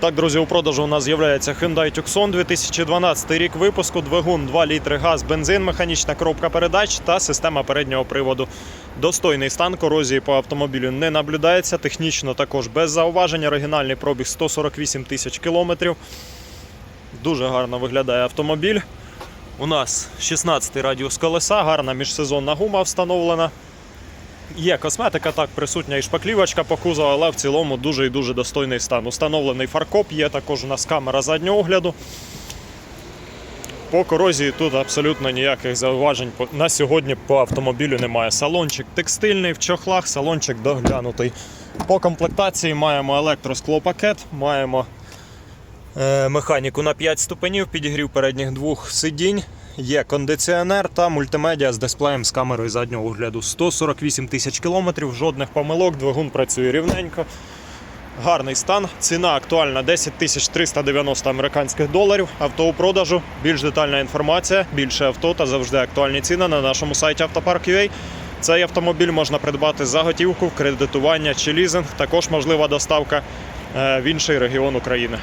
Так, друзі, у продажу у нас з'являється Hyundai Tucson 2012 рік випуску, двигун 2 літри газ, бензин, механічна коробка передач та система переднього приводу. Достойний стан корозії по автомобілю не наблюдається. Технічно також без зауважень. Оригінальний пробіг 148 тисяч кілометрів. Дуже гарно виглядає автомобіль. У нас 16 радіус колеса, гарна міжсезонна гума встановлена. Є косметика, так, присутня і шпаклівочка по кузову, але в цілому дуже і дуже достойний стан. Установлений фаркоп, є також у нас камера заднього огляду. По корозії тут абсолютно ніяких зауважень на сьогодні по автомобілю немає. Салончик текстильний в чохлах, салончик доглянутий. По комплектації маємо електросклопакет, маємо е, механіку на 5 ступенів, підігрів передніх двох сидінь. Є кондиціонер та мультимедіа з дисплеєм з камерою заднього огляду. 148 тисяч кілометрів, жодних помилок, двигун працює рівненько. Гарний стан. Ціна актуальна 10 тисяч 390 американських доларів. Авто у продажу. Більш детальна інформація, більше авто та завжди актуальні ціни на нашому сайті Автопарк.ua. Цей автомобіль можна придбати за готівку, кредитування чи лізинг. Також можлива доставка е, в інший регіон України.